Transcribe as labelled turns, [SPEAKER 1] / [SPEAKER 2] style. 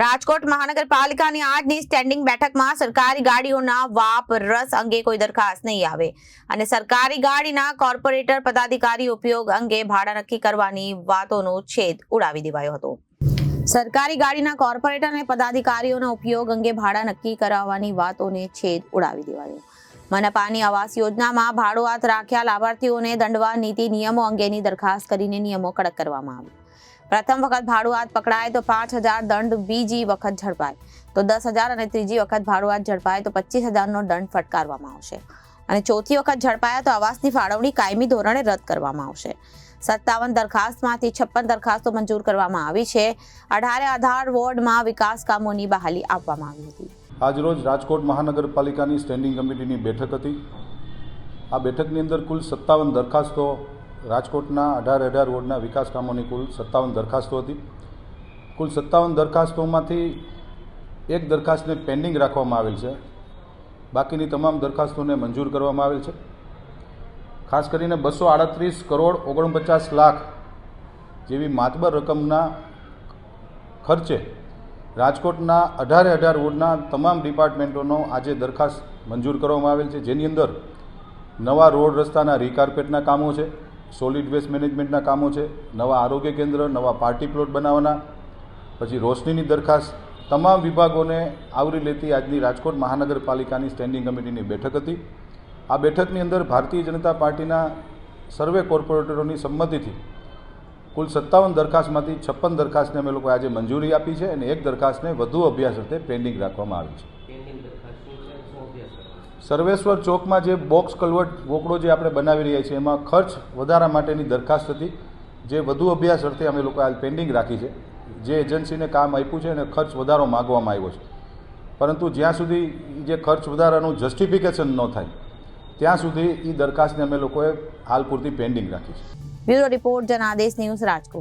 [SPEAKER 1] રાજકોટ મહાનગરપાલિકાની આજની સ્ટેન્ડિંગ બેઠકમાં સરકારી ગાડીઓના વાપ રસ અંગે કોઈ દરખાસ્ત નહીં આવે. અને સરકારી ગાડીના કોર્પોરેટર પદાધિકારી ઉપયોગ અંગે ભાડા નક્કી કરવાની વાતોનો છેદ ઉડાવી દેવાયો હતો. સરકારી ગાડીના કોર્પોરેટર અને પદાધિકારીઓના ઉપયોગ અંગે ભાડા નક્કી કરાવવાની વાતોને છેદ ઉડાવી દેવાયો. મનપાની આવાસ યોજનામાં ભાડુઆત રાખ્યા લાભાર્થીઓને દંડવા નીતિ નિયમો અંગેની દરખાસ્ત કરીને નિયમો કડક કરવામાં આવી. પ્રથમ વખત ભાડુઆત પકડાય તો પાંચ હજાર દંડ, બીજી વખત ઝડપાય. તો દસ હજાર અને ત્રીજી વખત ભાડુઆત ઝડપાય તો પચીસ હજારનો દંડ ફટકારવામાં આવશે. અને ચોથી વખત ઝડપાયા તો આવાસની ફાળવણી કાયમી ધોરણે રદ કરવામાં આવશે. સત્તાવન દરખાસ્તમાંથી છપ્પન દરખાસ્તો મંજૂર કરવામાં આવી છે. અઢારે આધાર વોર્ડમાં વિકાસ કામોની બહાલી આપવામાં આવી હતી.
[SPEAKER 2] આજરોજ રાજકોટ મહાનગરપાલિકાની સ્ટેન્ડિંગ કમિટીની બેઠક હતી. આ બેઠકની અંદર કુલ સત્તાવન દરખાસ્તો રાજકોટના અઢાર અઢાર વોર્ડના વિકાસ કામોની કુલ સત્તાવન દરખાસ્તો હતી. કુલ સત્તાવન દરખાસ્તોમાંથી એક દરખાસ્તને પેન્ડિંગ રાખવામાં આવેલ છે. બાકીની તમામ દરખાસ્તોને મંજૂર કરવામાં આવેલ છે. ખાસ કરીને બસો આડત્રીસ કરોડ ઓગણપચાસ લાખ જેવી માતબર રકમના ખર્ચે રાજકોટના અઢારે અઢાર વોર્ડના તમામ ડિપાર્ટમેન્ટોનો આજે દરખાસ્ત મંજૂર કરવામાં આવેલ છે. જેની અંદર નવા રોડ રસ્તાના રીકાર્પેટના કામો છે. સોલિડ વેસ્ટ મેનેજમેન્ટના કામો છે, નવા આરોગ્ય કેન્દ્ર, નવા પાર્ટી પ્લોટ બનાવવાના, પછી રોશનીની દરખાસ્ત. તમામ વિભાગોને આવરી લેતી આજની રાજકોટ મહાનગરપાલિકાની સ્ટેન્ડિંગ કમિટીની બેઠક હતી. આ બેઠકની અંદર ભારતીય જનતા પાર્ટીના સર્વે કોર્પોરેટરોની સંમતિથી કુલ સત્તાવન દરખાસ્તમાંથી છપ્પન દરખાસ્તને અમે લોકો આજે મંજૂરી આપી છે અને એક દરખાસ્તને વધુ અભ્યાસ અર્થે પેન્ડિંગ રાખવામાં આવી છે. સર્વેશ્વર ચોકમાં જે બોક્સ કલવર્ટ વોકડો જે આપણે બનાવી રહ્યા છીએ, એમાં ખર્ચ વધારા માટેની દરખાસ્ત હતી. જે વધુ અભ્યાસ અર્થે અમે લોકો હાલ પેન્ડિંગ રાખી છે. જે એજન્સીને કામ આપ્યું છે અને ખર્ચ વધારો માગવામાં આવ્યો છે. પરંતુ જ્યાં સુધી જે ખર્ચ વધારાનું જસ્ટિફિકેશન ન થાય, ત્યાં સુધી એ દરખાસ્તને અમે લોકોએ હાલ પૂરતી પેન્ડિંગ રાખી છે.
[SPEAKER 1] Bureau report Janadesh news Rajkot.